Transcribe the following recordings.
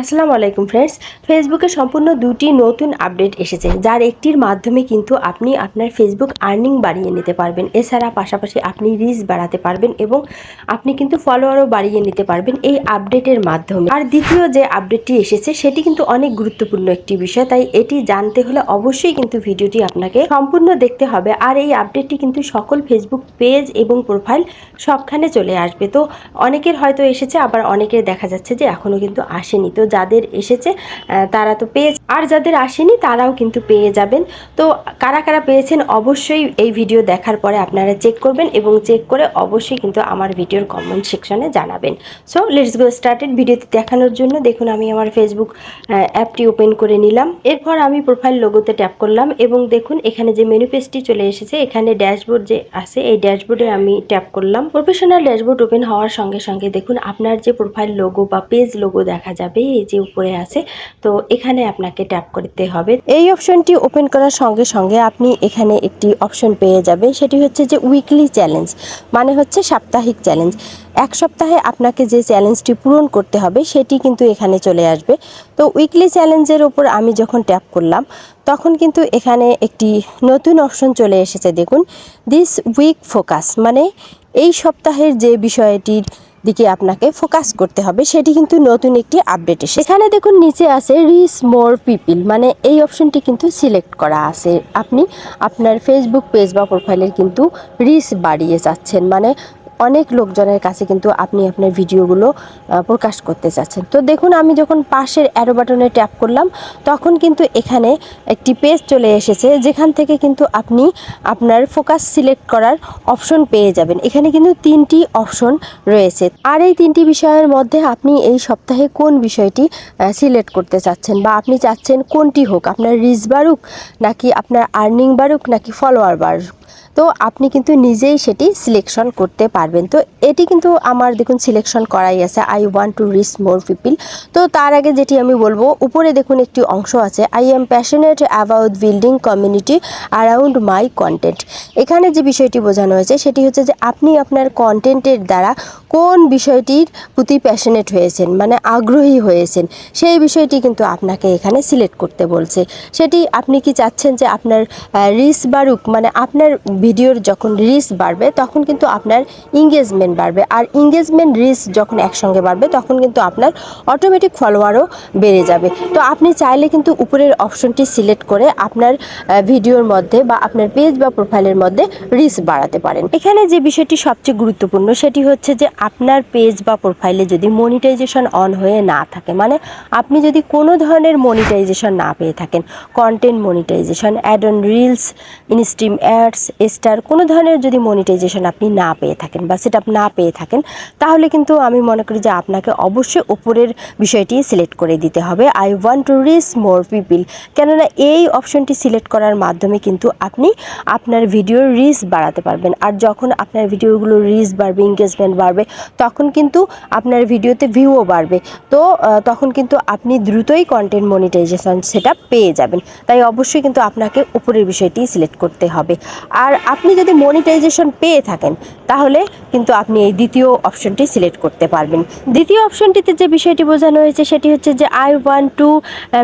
আসসালামু আলাইকুম ফ্রেন্ডস ফেসবুকে সম্পূর্ণ দুটি নতুন আপডেট এসেছে, যার একটির মাধ্যমে কিন্তু আপনি আপনার ফেসবুক আর্নিং বাড়িয়ে নিতে পারবেন। এছাড়া পাশাপাশি আপনি রিচ বাড়াতে পারবেন এবং আপনি কিন্তু ফলোয়ারও বাড়িয়ে নিতে পারবেন এই আপডেটের মাধ্যমে। আর দ্বিতীয় যে আপডেটটি এসেছে, সেটি কিন্তু অনেক গুরুত্বপূর্ণ একটি বিষয়, তাই এটি জানতে হলে অবশ্যই কিন্তু ভিডিওটি আপনাকে সম্পূর্ণ দেখতে হবে। আর এই আপডেটটি কিন্তু সকল ফেসবুক পেজ এবং প্রোফাইল সবখানে চলে আসবে। তো অনেকের হয়তো এসেছে, আবার অনেকের দেখা যাচ্ছে যে এখনও কিন্তু আসেনি। তো যাদের এসেছে তারা তো পেয়ে আর যাদের আসেনি, তারাও কিন্তু পেয়ে যাবেন। তো কারা কারা পেয়েছেন, অবশ্যই এই ভিডিও দেখার পরে আপনারা চেক করবেন এবং চেক করে অবশ্যই কিন্তু আমার ভিডিওর কমেন্ট সেকশনে জানাবেন। সো লেটস গো স্টার্টেড ভিডিওতে দেখানোর জন্য। দেখুন, আমি আমার ফেসবুক অ্যাপটি ওপেন করে নিলাম। এরপর আমি প্রোফাইল লোগোতে ট্যাপ করলাম এবং দেখুন, এখানে যে মেনু চলে এসেছে, এখানে ড্যাশবোর্ড যে আছে, এই ড্যাশবোর্ডে আমি ট্যাপ করলাম। প্রফেশনাল ড্যাশবোর্ড ওপেন হওয়ার সঙ্গে সঙ্গে দেখুন, আপনার যে প্রোফাইল লোগো বা পেজ লোগো দেখা যাবে এই যে উপরে আছে, তো এখানে আপনাকে ট্যাপ করতে হবে। এই অপশনটি ওপেন করার সঙ্গে সঙ্গে আপনি এখানে একটি অপশন পেয়ে যাবেন, সেটি হচ্ছে যে উইকলি চ্যালেঞ্জ মানে হচ্ছে সাপ্তাহিক চ্যালেঞ্জ এক সপ্তাহে আপনাকে যে চ্যালেঞ্জটি পূরণ করতে হবে, সেটি কিন্তু এখানে চলে আসবে। তো উইকলি চ্যালেঞ্জের ওপর আমি যখন ট্যাপ করলাম, তখন কিন্তু এখানে একটি নতুন অপশন চলে এসেছে, দেখুন। দিস উইক ফোকাস মানে এই সপ্তাহের যে বিষয়টির দিকে আপনাকে ফোকাস করতে হবে, সেটি কিন্তু নতুন একটি আপডেট এসে এখানে দেখুন নিচে আছে রিস মোর পিপিল মানে এই অপশনটি কিন্তু সিলেক্ট করা আছে। আপনি আপনার ফেসবুক পেজ বা প্রোফাইলের কিন্তু রিস বাড়িয়ে যাচ্ছেন মানে অনেক লোকজনের কাছে কিন্তু আপনি আপনার ভিডিওগুলো প্রকাশ করতে চাচ্ছেন। তো দেখুন, আমি যখন পাশের অ্যারো বাটনে ট্যাপ করলাম, তখন কিন্তু এখানে একটি পেজ চলে এসেছে, যেখান থেকে কিন্তু আপনি আপনার ফোকাস সিলেক্ট করার অপশন পেয়ে যাবেন। এখানে কিন্তু তিনটি অপশন রয়েছে। আর এই তিনটি বিষয়ের মধ্যে আপনি এই সপ্তাহে কোন বিষয়টি সিলেক্ট করতে চাচ্ছেন বা আপনি চাচ্ছেন কোনটি হোক? আপনার রিচ বাড়ুক নাকি আপনার আর্নিং বাড়ুক নাকি ফলোয়ার বাড়ুক? তো আপনি কিন্তু নিজেই সেটি সিলেকশন করতে পারবেন। তো এটি কিন্তু আমার দেখুন সিলেকশন করাই আছে। I want to reach more people তো তার আগে যেটি আমি বলব, উপরে দেখুন একটি অংশ আছে। I am passionate about building community around my content এখানে যে বিষয়টি বোঝানো হয়েছে, সেটি হচ্ছে যে আপনি আপনার কন্টেন্টের দ্বারা কোন বিষয়টির প্রতি প্যাশনেট হয়েছেন মানে আগ্রহী হয়েছেন, সেই বিষয়টি কিন্তু আপনাকে এখানে সিলেক্ট করতে বলছে। সেটি আপনি কি চাচ্ছেন যে আপনার রিস বাড়ুক? মানে আপনার ভিডিওর যখন রিস বাড়বে, তখন কিন্তু আপনার ইংগেজমেন্ট বাড়বে। আর ইংগেজমেন্ট রিস যখন একসঙ্গে বাড়বে, তখন কিন্তু আপনার অটোমেটিক ফলোয়ারও বেড়ে যাবে। তো আপনি চাইলে কিন্তু উপরের অপশনটি সিলেক্ট করে আপনার ভিডিওর মধ্যে বা আপনার পেজ বা প্রোফাইলের মধ্যে রিস বাড়াতে পারেন। এখানে যে বিষয়টি সবচেয়ে গুরুত্বপূর্ণ, সেটি হচ্ছে যে আপনার পেজ বা প্রোফাইলে যদি মনিটাইজেশন অন হয়ে না থাকে মানে আপনি যদি কোনো ধরনের মনিটাইজেশন না পেয়ে থাকেন content monetisation ad on reels instream ads star কোনো ধরনের যদি মনিটাইজেশন আপনি না পেয়ে থাকেন বা সেটা না পেয়ে থাকেন, তাহলে কিন্তু আমি মনে করি যে আপনাকে অবশ্যই ওপরের বিষয়টি সিলেক্ট করে দিতে হবে। I want to reach more people কেননা এই অপশনটি সিলেক্ট করার মাধ্যমে কিন্তু আপনি আপনার ভিডিওর রিচ বাড়াতে পারবেন। আর যখন আপনার ভিডিওগুলো রিচ বাড়বে এঙ্গেজমেন্ট বাড়বে তখন কিন্তু আপনার ভিডিওতে ভিউও বাড়বে। তো তখন কিন্তু আপনি দ্রুতই কন্টেন্ট মনিটাইজেশন সেটা পেয়ে যাবেন। তাই অবশ্যই কিন্তু আপনাকে উপরের বিষয়টি সিলেক্ট করতে হবে। আর আপনি যদি মনিটাইজেশন পেয়ে থাকেন, তাহলে কিন্তু আপনি এই দ্বিতীয় অপশনটি সিলেক্ট করতে পারবেন। দ্বিতীয় অপশনটিতে যে বিষয়টি বোঝানো হয়েছে, সেটি হচ্ছে যে I want to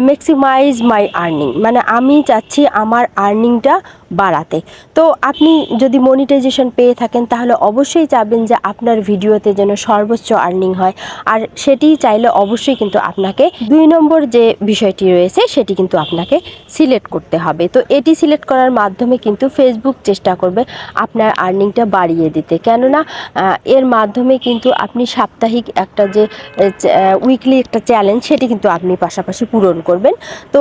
maximise my earning মানে আমি চাচ্ছি আমার আর্নিংটা বাড়াতে। তো আপনি যদি মনিটাইজেশন পেয়ে থাকেন, তাহলে অবশ্যই চাবেন যে আপনার ভিডিওতে যেন সর্বোচ্চ আর্নিং হয়। আর সেটি চাইলে অবশ্যই কিন্তু আপনাকে দুই নম্বর যে বিষয়টি রয়েছে, সেটি কিন্তু আপনাকে সিলেক্ট করতে হবে। তো এটি সিলেক্ট করার মাধ্যমে কিন্তু ফেসবুক চেষ্টা করবে আপনার আর্নিংটা বাড়িয়ে দিতে। কেননা এর মাধ্যমে কিন্তু আপনি সাপ্তাহিক একটা যে উইকলি একটা চ্যালেঞ্জ সেটি কিন্তু আপনি পাশাপাশি পূরণ করবেন। তো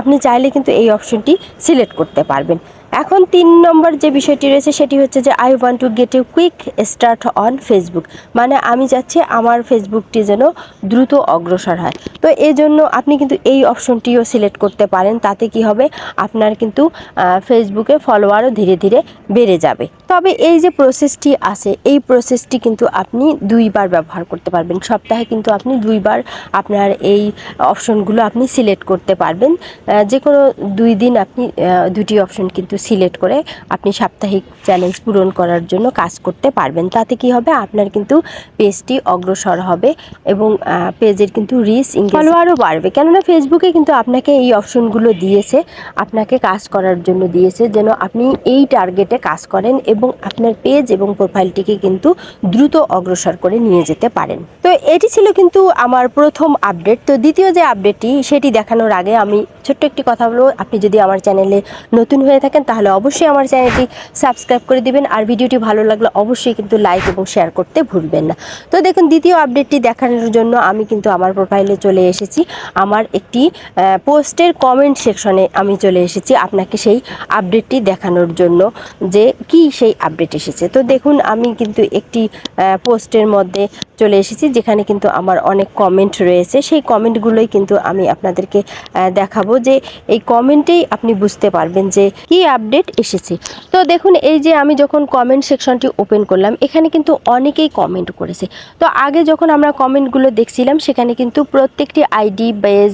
আপনি চাইলে কিন্তু এই অপশনটি সিলেক্ট করতে পারবেন। এখন তিন নম্বর যে বিষয়টি রয়েছে, সেটি হচ্ছে যে I want to get a quick start on Facebook মানে আমি চাচ্ছি আমার ফেসবুকটি যেন দ্রুত অগ্রসর হয়। তো এই জন্য আপনি কিন্তু এই অপশনটিও সিলেক্ট করতে পারেন, তাতে কি হবে? আপনার কিন্তু ফেসবুকে ফলোয়ারও ধীরে ধীরে বেড়ে যাবে। তবে এই যে প্রসেসটি আছে, এই প্রসেসটি কিন্তু আপনি দুইবার ব্যবহার করতে পারবেন। সপ্তাহে কিন্তু আপনি দুইবার আপনার এই অপশনগুলো আপনি সিলেক্ট করতে পারবেন। যে কোনো দুই দিন আপনি দুটি অপশন কিন্তু সিলেক্ট করে আপনি সাপ্তাহিক চ্যালেঞ্জ পূরণ করার জন্য কাজ করতে পারবেন। তাতে কি হবে? আপনার কিন্তু পেজটি অগ্রসর হবে এবং পেজের কিন্তু রিচ ফলোয়ারও বাড়বে। কেননা ফেসবুকে কিন্তু আপনাকে এই অপশনগুলো দিয়েছে আপনাকে কাজ করার জন্য দিয়েছে যেন আপনি এই টার্গেটে কাজ করেন এবং আপনার পেজ এবং প্রোফাইলটিকে কিন্তু দ্রুত অগ্রসর করে নিয়ে যেতে পারেন। এটি ছিল কিন্তু আমার প্রথম আপডেট তো দ্বিতীয় যে আপডেটটি সেটি দেখানোর আগে আমি ছোট্ট একটি কথা বলব। আপনি যদি আমার চ্যানেলে নতুন হয়ে থাকেন, তাহলে অবশ্যই আমার চ্যানেলটি সাবস্ক্রাইব করে দিবেন। আর ভিডিওটি ভালো লাগলে অবশ্যই কিন্তু লাইক এবং শেয়ার করতে ভুলবেন না। তো দেখুন, দ্বিতীয় আপডেটটি দেখানোর জন্য আমি কিন্তু আমার প্রোফাইলে চলে এসেছি। আমার একটি পোস্টের কমেন্ট সেকশনে আমি চলে এসেছি আপনাকে সেই আপডেটটি দেখানোর জন্য যে কি সেই আপডেট এসেছে। তো দেখুন, আমি কিন্তু একটি পোস্টের মধ্যে চলে এসেছি যেখানে কিন্তু আমার অনেক কমেন্ট রয়েছে। সেই কমেন্টগুলোই কিন্তু আমি আপনাদেরকে দেখাবো যে এই কমেন্টেই আপনি বুঝতে পারবেন যে কি আপডেট এসেছে। তো দেখুন, এই যে আমি যখন কমেন্ট সেকশনটি ওপেন করলাম, এখানে কিন্তু অনেকেই কমেন্ট করেছে। তো আগে যখন আমরা কমেন্টগুলো দেখছিলাম, সেখানে কিন্তু প্রত্যেকটি আইডি বেজ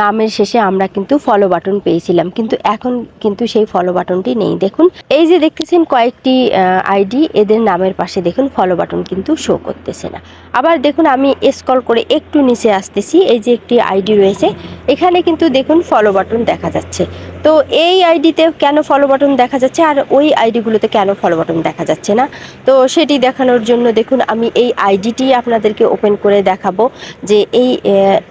নামের শেষে আমরা কিন্তু ফলো বাটন পেয়েছিলাম। কিন্তু এখন কিন্তু সেই ফলো বাটনটি নেই। দেখুন, এই যে দেখতেছেন কয়েকটি আইডি এদের নামের পাশে দেখুন ফলো বাটন কিন্তু শো করতেছে না। আবার দেখুন, আমি স্ক্রল করে একটু নিচে আসতেছি, এই যে একটি আইডি রয়েছে। এখানে কিন্তু দেখুন ফলো বাটন দেখা যাচ্ছে। তো এই আইডিতে কেন ফলো বাটন দেখা যাচ্ছে, আর ওই আইডিগুলোতে কেন ফলো বাটন দেখা যাচ্ছে না? তো সেটি দেখানোর জন্য দেখুন, আমি এই আইডিটি আপনাদেরকে ওপেন করে দেখাবো, যে এই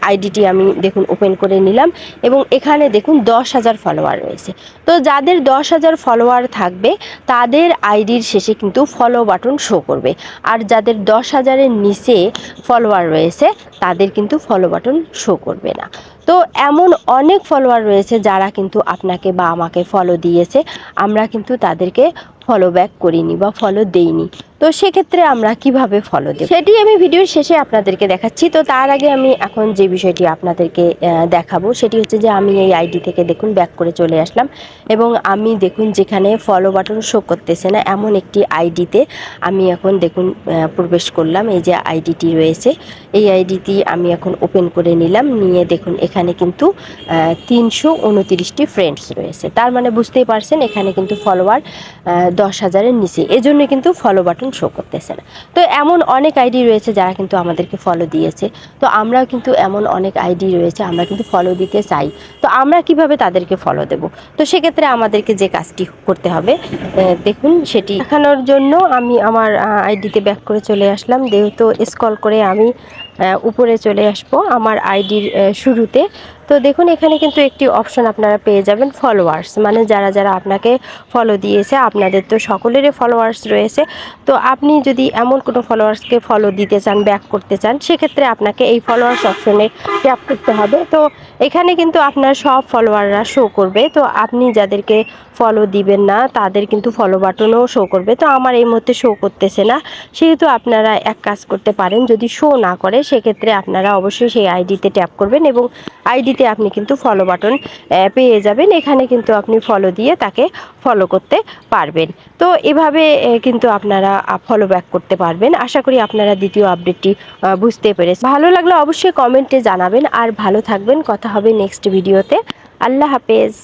আইডিটি আমি দেখুন ওপেন করে নিলাম। এবং এখানে দেখুন, দশ হাজার ফলোয়ার রয়েছে। তো যাদের দশ হাজার ফলোয়ার থাকবে, তাদের আইডির শেষে কিন্তু ফলো বাটন শো করবে। আর যাদের দশ হাজারের নিচে ফলোয়ার রয়েছে তাদের কিন্তু ফলো বাটন শো করবে না। তো এমন অনেক ফলোয়ার রয়েছে যারা কিন্তু আপনাকে বা আমাকে ফলো দিয়েছে। আমরা কিন্তু তাদেরকে ফলো ব্যাক করিনি বা ফলো দেইনি। তো সেক্ষেত্রে আমরা কীভাবে ফলো দেব? সেটি আমি ভিডিওর শেষে আপনাদেরকে দেখাচ্ছি। তো তার আগে আমি এখন যে বিষয়টি আপনাদেরকে দেখাবো সেটি হচ্ছে যে আমি এই আইডি থেকে দেখুন ব্যাক করে চলে আসলাম এবং আমি দেখুন যেখানে ফলো বাটন শো করতেছে না, এমন একটি আইডিতে আমি এখন দেখুন প্রবেশ করলাম। এই যে আইডিটি রয়েছে, এই আইডিটি আমি এখন ওপেন করে নিলাম। নিয়ে দেখুন এখানে কিন্তু তিনশো উনতিরিশটি ফ্রেন্ডস রয়েছে। তার মানে বুঝতেই পারছেন, এখানে কিন্তু ফলোয়ার দশ হাজারের নিচে। এজন্য কিন্তু ফলো বাটন শো করতেছে না। তো এমন অনেক আইডি রয়েছে যারা কিন্তু আমাদেরকে ফলো দিয়েছে। তো আমরাও কিন্তু এমন অনেক আইডি রয়েছে, আমরা কিন্তু ফলো দিতে চাই। তো আমরা কীভাবে তাদেরকে ফলো দেব? তো সেক্ষেত্রে আমাদেরকে যে কাজটি করতে হবে দেখুন, সেটি দেখানোর জন্য আমি আমার আইডিতে ব্যাক করে চলে আসলাম। যেহেতু স্কল করে আমি উপরে চলে আসব আমার আইডির শুরুতে। তো দেখুন, এখানে কিন্তু একটি অপশন আপনারা পেয়ে যাবেন ফলোয়ার্স মানে যারা যারা আপনাকে ফলো দিয়েছে, আপনাদের তো সকলেরই ফলোয়ার্স রয়েছে। তো আপনি যদি এমন কোনো ফলোয়ার্সকে ফলো দিতে চান ব্যাক করতে চান, সেক্ষেত্রে আপনাকে এই ফলোয়ার্স অপশনে ট্যাপ করতে হবে। তো এখানে কিন্তু আপনার সব ফলোয়াররা শো করবে। তো আপনি যাদেরকে ফলো দিবেন না, তাদের কিন্তু ফলো বাটনও শো করবে। তো আমার এই মুহূর্তে শো করতেছে না। সেহেতু আপনারা এক কাজ করতে পারেন, যদি শো না করে, সেক্ষেত্রে আপনারা অবশ্যই সেই আইডিতে ট্যাপ করবেন এবং আইডিতে আপনি কিন্তু ফলো বাটন পেয়ে যাবেন। এখানে কিন্তু আপনি ফলো দিয়ে তাকে ফলো করতে পারবেন। তো এভাবে কিন্তু আপনারা ফলো ব্যাক করতে পারবেন। আশা করি আপনারা দ্বিতীয় আপডেটটি বুঝতে পেরেছেন। ভালো লাগলে অবশ্যই কমেন্টে জানাবেন। আর ভালো থাকবেন। কথা হবে নেক্সট ভিডিওতে আল্লাহ হাফেজ।